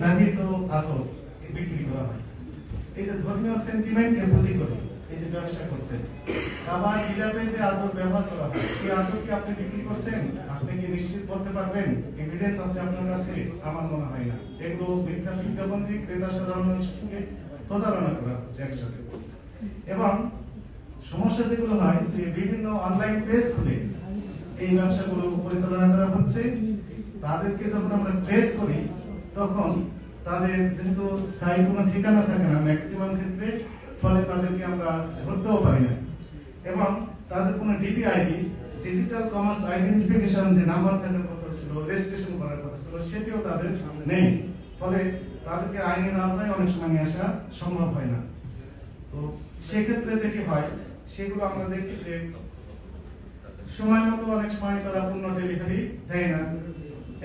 ব্যবহৃত আতর বিক্রি করা হয়। এই যে ধর্মীয় সেন্টিমেন্টকে পুঁজি করে, এই যে ব্যবসা করছেন যে ব্যবহার করা হয়, সেই আপনি বিক্রি করছেন? আপনি কি নিশ্চিত বলতে পারবেন? এভিডেন্স আছে আপনার কাছে? আমার মনে হয় না। এগুলো মিথ্যা বিজ্ঞাপন দিয়ে ক্রেতা সাধারণের সঙ্গে প্রতারণা করা হচ্ছে একসাথে। এবং সমস্যা যেগুলো হয়, যে বিভিন্ন অনলাইন পেজ খুলে এই ব্যবসাগুলো পরিচালনা করা হচ্ছে। তাদেরকে যখন আমরা ট্রেস করি তখন তাদের যেহেতু স্থায়ী কোনো ঠিকানা থাকে না ম্যাক্সিমাম ক্ষেত্রে, ফলে তাদেরকে আমরা ধরতেও পারি না। এবং তাদের কোনো ডিপিআইডি ডিজিটাল কমার্স আইডেন্টিফিকেশন যে নাম্বার থাকার কথা ছিল রেজিস্ট্রেশন করার কথা ছিল, সেটিও তাদের নেই। ফলে তাদেরকে আইনের আওতায় অনেক সময় নিয়ে আসা সম্ভব হয় না। তো সেক্ষেত্রে যেটি হয়, সেগুলো আমরা দেখি যে সময় মতো অনেক সময় তারা পূর্ণ ডেলিভারি দেয় না।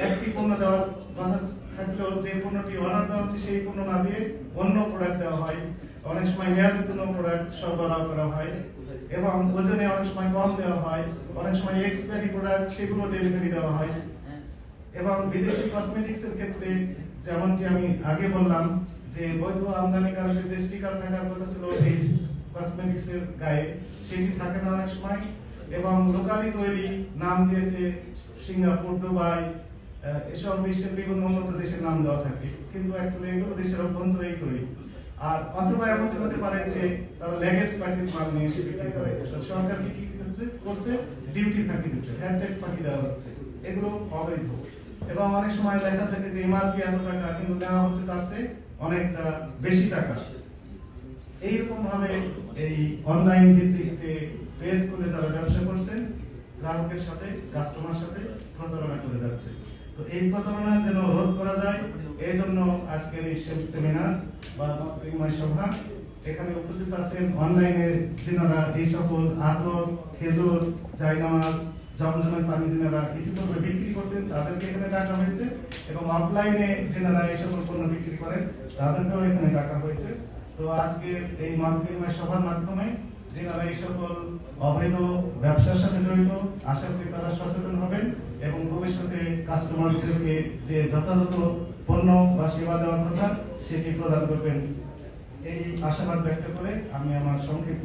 একটি পণ্য দেওয়ার কথা থাকলেও যে পণ্যটি অর্ডার দেওয়া হচ্ছে, সেই পণ্য না দিয়ে অন্য প্রোডাক্ট দেওয়া হয়। অনেক সময় মেয়াদ উত্তীর্ণ প্রোডাক্ট সরবরাহ করা হয় এবং ওজনে অনেক সময় কম দেওয়া হয়। অনেক সময় এক্সপায়ারি প্রোডাক্ট সেগুলো ডেলিভারি দেওয়া হয়। এবং বিদেশি কসমেটিক্স এর ক্ষেত্রে যেমনটি আমি আগে বললাম যে বৈধ আমদানিকারকের যে স্টিকার থাকার কথা ছিল এই কসমেটিক্স এর গায়ে, সেটি থাকে না অনেক সময়। এবং লোকালি তৈরি নাম দিয়েছে সিঙ্গাপুর, দুবাই এসব বিশ্বের বিভিন্ন উন্নত দেশের নাম দেওয়া থাকে, কিন্তু অ্যাকচুয়ালি এগুলো দেশের অভ্যন্তরেই তৈরি আর অথবা হতে পারে যে তারা লেগেজ মাল নিয়ে এসে বিক্রি করে। সরকার কি করছে? ডিউটি ফাঁকি দিচ্ছে হ্যান্ড ট্যাক্স ফাঁকি দেওয়া হচ্ছে। এগুলো অবৈধ। এবং অনেক সময় দেখা থাকে যে এমআরপি এত টাকা, কিন্তু দেওয়া হচ্ছে তার চেয়ে অনেকটা বেশি টাকা। এইরকম ভাবে এই অনলাইন ভিত্তিক যে পেজ করে যারা ব্যবসা করছেন গ্রাহকের সাথে কাস্টমার সাথে প্রতারণা করে যাচ্ছে। তো এই প্রতারণা যেন রোধ করা যায় এই জন্য আজকের এই সেমিনার বা মতবিনিময় সভা, এখানে উপস্থিত আছেন অনলাইনে যেনারা এই সকল আতর, খেজুর, জায়নামাজ, জমজমের পানি যেনারা ইতিপূর্বে বিক্রি করতেন, তাদেরকে এখানে ডাকা হয়েছে এবং অফলাইনে যেনারা এই সকল পণ্য বিক্রি করেন, তাদেরকেও এখানে ডাকা হয়েছে। তো আজকে এই বিনিময় সভার মাধ্যমে যেনারা এই সকল অবৈধ ব্যবসার সাথে জড়িত, আশা করি তারা সচেতন হবেন এবং ভবিষ্যতে কাস্টমারদেরকে যে যথাযথ পণ্য বা সেবা দেওয়ার কথা সেটি প্রদান করবেন। এই আশাবাদ ব্যক্ত করে আমি আমার সংক্ষিপ্ত